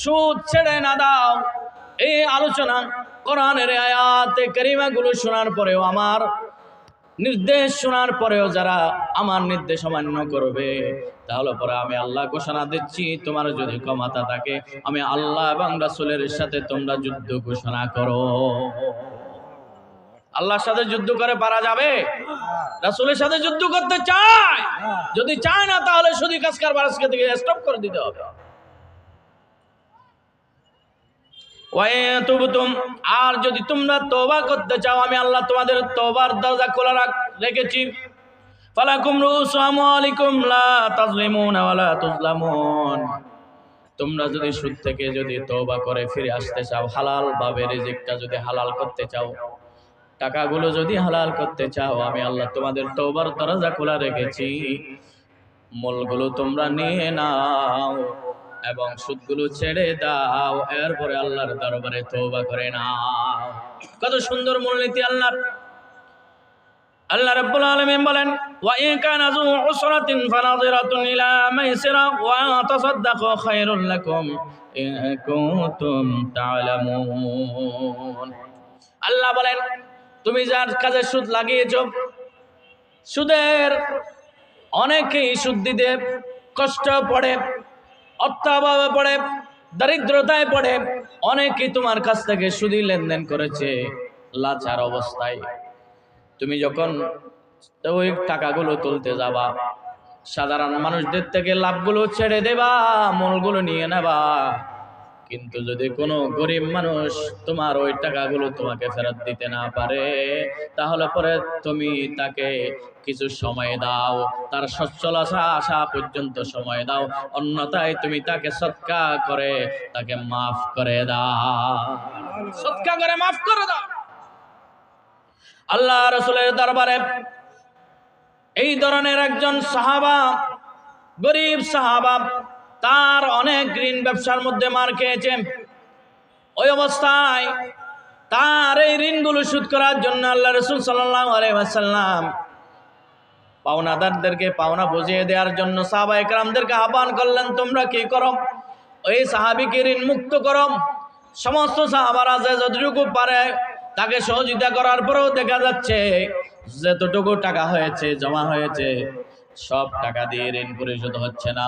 সুদ ছেড়ে না দাও। এই আলোচনা কোরআনের আয়াতে করিমাগুলো শোনার পরেও আমার নির্দেশ শোনার পরেও যারা আমার নির্দেশ অমান্য করবে, তাহলে পরে আমি আল্লাহ ঘোষণা দিচ্ছি, তোমার যদি ক্ষমতা থাকে, আমি আল্লাহ এবং রাসুলের সাথে তোমরা যুদ্ধ ঘোষণা করো। আল্লাহর সাথে যুদ্ধ করে পারা যাবে? রাসুলের সাথে যুদ্ধ করতে চায়? যদি চায় না, তাহলে শুধু কাজকার বারাসকে থেকে স্টপ করে দিতে হবে। আর যদি তোমরা তওবা করতে চাও, আমি আল্লাহ তোমাদের তোবার দরজা খোলা রাখ, রেখেছি। তোমরা যদি সুদ থেকে যদি তওবা করে ফিরে আসতে চাও হালাল ভাবে রিজিকটা যদি হালাল করতে চাও, টাকাগুলো যদি হালাল করতে চাও, আমি আল্লাহ তোমাদের তওবার দরজা খোলা রেখেছি। মূলগুলো তোমরা নিয়ে নাও। এবং সুদগুলো ছেড়ে দাও। এরপরে আল্লাহর দরবারে তওবা করে নাও। কত সুন্দর মূলনীতি আল্লাহর। আল্লাহ রাব্বুল আলামিন বলেন, ওয়া ইন কানা যু উসরাতিন ফানাযিরাতুন ইলা মাইসিরা ওয়া তাসাদদাকু খায়রুল লাকুম ইন কুনতুম তা'লামুন আল্লাহ বলেন, তুমি যার কাজে সুদ লাগিয়েছো, সুদের অনেকেই সুদ দিতে কষ্ট পড়ে অর্থাভাবে পড়ে, দারিদ্রতায় পড়ে অনেকেই তোমার কাছ থেকে সুদি লেনদেন করেছে। লাচার অবস্থায়। তুমি যখন ওই টাকাগুলো তুলতে যাবা, সাধারণ মানুষদের থেকে লাভগুলো ছেড়ে দেবা, মূলগুলো নিয়ে নেবা। কিন্তু যদি কোনো গরিব মানুষ তোমার ওই টাকাগুলো তোমাকে ফেরত দিতে না পারে, তাহলে পরে তুমি তাকে কিছু সময় দাও, তার সচ্ছল আসা আসা পর্যন্ত সময় দাও, অন্যথায় তুমি তাকে সৎকা করে তাকে মাফ করে দাও। সৎকা করে মাফ করে দাও। আল্লাহ রসুলের দরবারে এই ধরনের একজন সাহাবা, গরিব সাহাবা তার অনেক ঋণ ব্যবসার মধ্যে মার খেয়েছে। ওই অবস্থায় তার এই ঋণগুলো শোধ করার জন্য আল্লাহ রসুল সাল্লাহ আলাইসাল্লাম পাওনাদারদেরকে পাওনা বুঝিয়ে দেওয়ার জন্য সাহাবা একরামদেরকে আহ্বান করলেন, তোমরা কি করো? ওই সাহাবিকে ঋণ মুক্ত করো। সমস্ত সাহাবারা যে যতটুকু পারে তাকে সহযোগিতা করার পরেও দেখা যাচ্ছে, যতটুকু টাকা হয়েছে, জমা হয়েছে সব টাকা দিয়ে ঋণ পরিশোধ হচ্ছে না।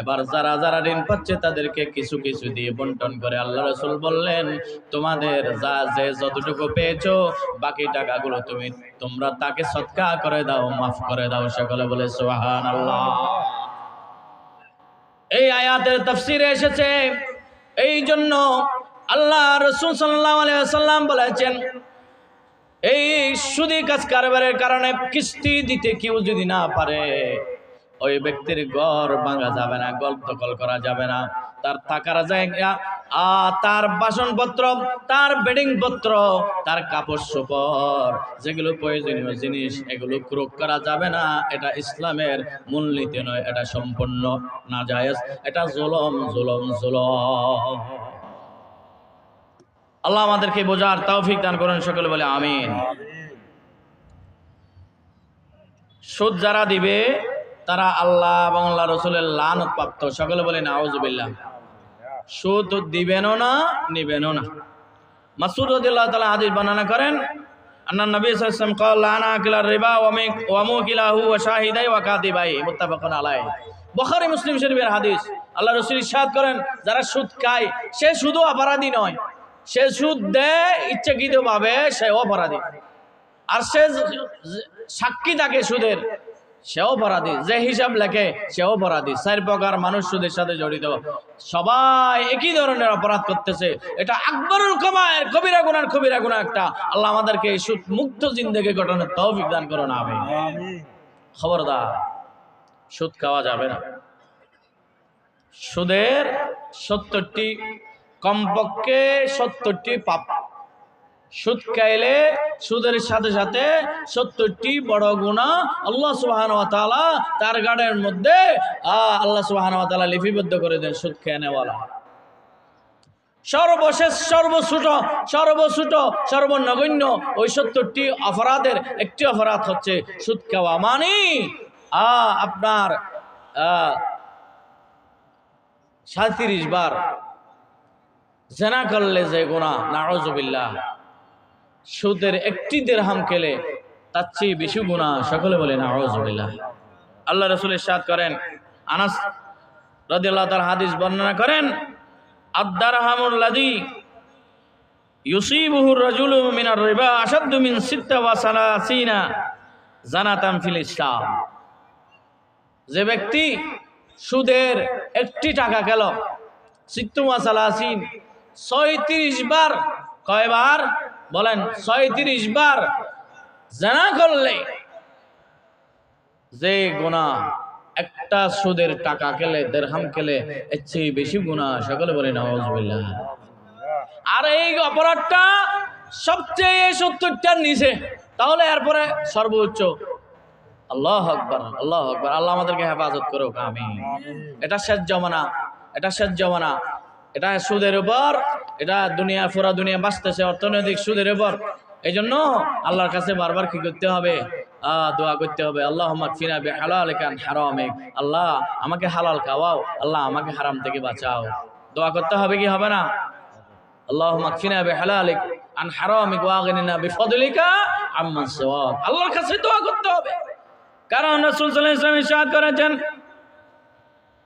এবার যারা যারা ঋণ পাচ্ছে তাদেরকে কিছু কিছু দিয়ে বন্টন করে আল্লাহ রসুল বললেন, তোমাদের যা যে যতটুকু পেয়েছ, বাকি টাকাগুলো তুমি, তোমরা তাকে সৎকা করে দাও, মাফ করে দাও। সকলে বলে সোহান আল্লাহ এই আয়াতের তফসিরে এসেছে, এই জন্য আল্লাহ রসুল সাল্লাহ আলাইসাল্লাম বলেছেন এই সুদি কাজ কারবারের কারণে কিস্তি দিতে কেউ যদি না পারে, ওই ব্যক্তির ঘর ভাঙা যাবে না, গল্প দখল করা যাবে না। তার থাকার জায়গা তার বাসনপত্র, তার বেডিং পত্র তার কাপড় চোপড় যেগুলো প্রয়োজনীয় জিনিস, এগুলো ক্রোক করা যাবে না। এটা ইসলামের মূলনীতি নয়, এটা সম্পূর্ণ না এটা জুলম জুলম জুলম। আল্লাহ আমাদেরকে বোঝার তৌফিক দান করেন, সকলে বলে আমিন। সুদ যারা দিবে, তারা আল্লাহ এবং আল্লাহ রসুলের লানত প্রাপ্ত। সকলে বলে নাউজুবিল্লাহ। সুদ দিবেনও না, নিবেনও না। মাসুদ রদিল্লাহ তালা বর্ণনা করেন, আন্না নবী সাল্লাম কল, লানা কিলা রিবা ওয়ামি কিলাহু ওয়া শাহিদাই ওয়া কাতিবাই মুত্তাফাকুন বুখারী মুসলিম শরীফের হাদিস, আল্লাহ রাসূল ইরশাদ করেন, যারা সুদ খায়, সে শুধু অপরাধী নয়। সে সুদ দেয়, ইচ্ছাকৃতভাবে সে অপরাধী। আর সে সাক্ষী থাকে সুদের সেও অপরাধী। যে হিসাব লেখে সেও অপরাধী। চার প্রকার মানুষ সুদের সাথে জড়িত। সবাই একই ধরনের অপরাধ করতেছে। এটা আকবরুল কমায়ের কবিরা গুনার কবিরা গুণা একটা। আল্লাহ আমাদেরকে এই সুদ মুক্ত জিন্দগি গঠনের তৌফিক দান করো না হবে খবরদার, সুদ খাওয়া যাবে না। সুদের সত্তরটি কমপক্ষে সত্তরটি পাপ। সুদ খাইলে সুদের সাথে সাথে সত্তরটি বড় গুণা আল্লাহ সুবাহান তার গাড়ের মধ্যে আল্লাহ সুবাহান তালা লিপিবদ্ধ করে দেন সুদ খেয়ে নেওয়ালা। সর্বশেষ সর্বছোট সর্বছোট সর্বনগণ্য ওই সত্তরটি অপরাধের একটি অপরাধ হচ্ছে সুদ খাওয়া মানে আপনার সাঁত্রিশ বার জেনা করলে যে গোনা নারজবিল্লাহ সুদের একটি দেড়হাম কেলে তার চেয়ে বেশি গুণা সকলে বলে নারজবিল্লাহ আল্লাহ রসুলের সাদ করেন, আনাস রাদিয়াল্লাহু তার হাদিস বর্ণনা করেন আদারহামুল লাদি ইউসিবুহু রাজুলু মিনার রিবা আশাদ্দু মিন সিত্তা ওয়া সালাসিনা জানাতাম ফিল ইসলাম। যে ব্যক্তি সুদের একটি টাকা গেল সিত্তু ওয়া সালাসিন ছয়ত্রিশ বার। কয়বার? বলেন, ছয়ত্রিশ বার। জানা করলে যে গুণা একটা সুদের টাকা দেড়হাম এর চেয়ে বেশি গুণা সকলে বলে আর এই অপরাধটা সবচেয়ে সত্তরটার নিচে। তাহলে এরপরে সর্বোচ্চ। আল্লাহ আকবর আল্লাহ আকবর। আল্লাহ আমাদেরকে হেফাজত করুক আমি এটা শেষ জমানা, এটা শেষ জমানা। এটা সুদের উপর, এটা দুনিয়া, পুরা দুনিয়া বাঁচতেছে, অর্থনৈতিক সুদের উপর। এই জন্য আল্লাহর কাছে বারবার কি করতে হবে? দোয়া করতে হবে। আল্লাহ মাকফিনা বে হালাল কান হারামে আল্লাহ আমাকে হালাল খাওয়াও, আল্লাহ আমাকে হারাম থেকে বাঁচাও। দোয়া করতে হবে কি হবে না? আল্লাহ মাকফিনা বে হালালিক আন হারামিক ওয়াগনিনা বিফদলিকা আম্মান সওয়াব। আল্লাহর কাছে দোয়া করতে হবে। কারণ রাসূল সাল্লাল্লাহু আলাইহি ওয়াসাল্লাম ইরশাদ করেছেন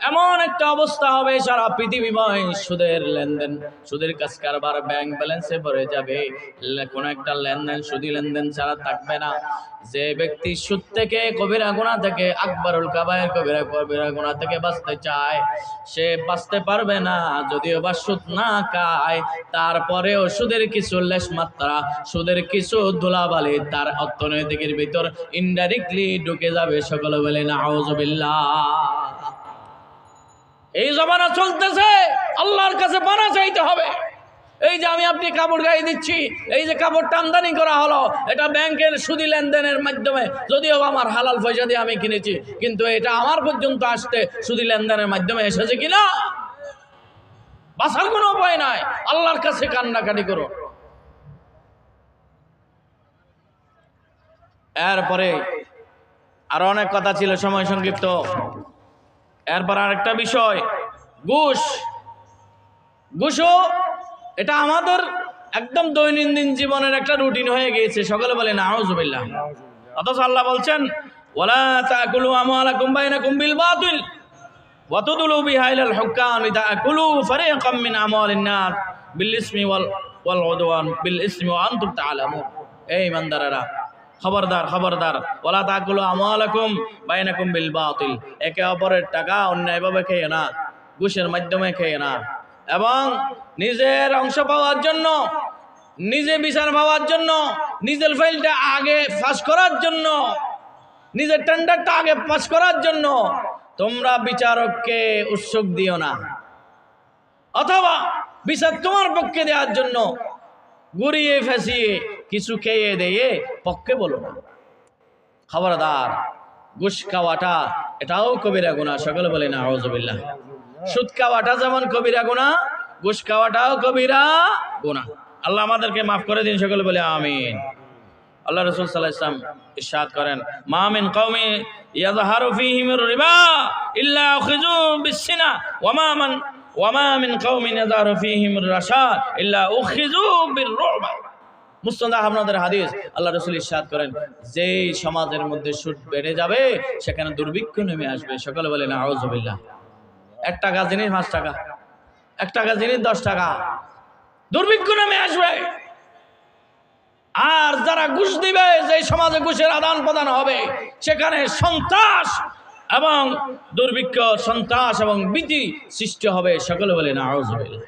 এমন একটা অবস্থা হবে, সারা পৃথিবীময় সুদের লেনদেন। সুদের কাজ কারবার ব্যাংক ব্যালেন্সে ভরে যাবে। কোনো একটা লেনদেন, সুদি লেনদেন ছাড়া থাকবে না। যে ব্যক্তি সুদ থেকে, কবিরা গোনা থেকে, আকবরুল কাবায়ের কবিরা কবিরা গোনা থেকে বাঁচতে চায়, সে বাঁচতে পারবে না। যদিও বা সুদ না খায়, তারপরেও সুদের কিছু লেশ মাত্রা, সুদের কিছু ধুলাবালি তার অর্থনৈতিকের ভিতর ইনডাইরেক্টলি ঢুকে যাবে সকলে বলে না এই জমানা চলতেছে, আল্লাহর কাছে বানা চাইতে হবে। এই যে আমি আপনি কাপড় গায়ে দিচ্ছি, এই যে কাপড়টা আমদানি করা হলো, এটা ব্যাংকের সুদি লেনদেনের মাধ্যমে। যদিও আমার হালাল পয়সা দিয়ে আমি কিনেছি, কিন্তু এটা আমার পর্যন্ত আসতে সুদি লেনদেনের মাধ্যমে এসেছে কিনা? বাসার কোনো উপায় নাই, আল্লাহর কাছে কান্নাকাটি করো। এরপরে আরও অনেক কথা ছিল, সময় সংক্ষিপ্ত। এরপর আরেকটা বিষয়। ঘুষ। ঘুষও এটা আমাদের একদম দৈনন্দিন জীবনের একটা রুটিন হয়ে গিয়েছে। সকলে বলে না আউজুবিল্লাহ অথচ আল্লাহ বলছেন, ওয়ালা তাকুলু আমওয়ালাকুম বাইনাকুম বিল বাতিল। ওয়া তুদলু বিহা ইলাল হুকাম লিতাকুলু ফারিকাম আমওয়ালিন নাস বিল ইসমি ওয়াল ওয়াল উদওয়ান বিল ইসমি ওয়া আনতুম তাআলামুন। এই ইমানদারেরা খবরদার খবরদার। ওলা তাকুলু আমওয়ালাকুম বাইনাকুম বিল বাতিল। একে অপরের টাকা অন্যায়ভাবে খেয়ে না, ঘুষের মাধ্যমে খেয়ে না। এবং নিজের অংশ পাওয়ার জন্য, নিজে বিচার পাওয়ার জন্য, নিজের ফাইলটা আগে ফাঁস করার জন্য, নিজের টেন্ডারটা আগে পাস করার জন্য তোমরা বিচারককে উৎসুক দিও না। অথবা বিচার তোমার পক্ষে দেওয়ার জন্য ঘুরিয়ে ফেসিয়ে কিছু খেয়ে দিয়ে পক্ষে বলো না। খবরদার, ঘুষ খাওয়াটা, এটাও কবিরা গুণা, সকলে বলে না আউজবিল্লাহ সুদ খাওয়াটা যেমন কবিরা গুণা, ঘুষ খাওয়াটাও কবিরা গুণা। আল্লাহ আমাদেরকে মাফ করে দিন, সকলে বলে আমিন। আল্লাহ রসুল সাল্লাহ ইসলাম ইরশাদ করেন মামিন কওমি ইয়াযহারু ফীহিমির রিবা ইল্লা উখিযু বিসসিনা ওয়ামা মান ওয়ামা মিন কওমিন ইয়াযহারু ফীহিমির রাশাদ ইল্লা উখিযু বিররুবা। মুসনাদ আহমদের হাদিস, আল্লাহ রসুল ইরশাদ করেন, যেই সমাজের মধ্যে সুদ বেড়ে যাবে, সেখানে দুর্ভিক্ষ নেমে আসবে। সকলে বলে না আউযুবিল্লাহ এক টাকা জিনিস, পাঁচ টাকা। এক টাকা জিনিস, দশ টাকা। দুর্ভিক্ষ নেমে আসবে। আর যারা ঘুষ দিবে যে সমাজে ঘুষের আদান প্রদান হবে, সেখানে সন্ত্রাস এবং দুর্ভিক্ষ, সন্ত্রাস এবং ভীতি সৃষ্টি হবে। সকলে বলে না আউযুবিল্লাহ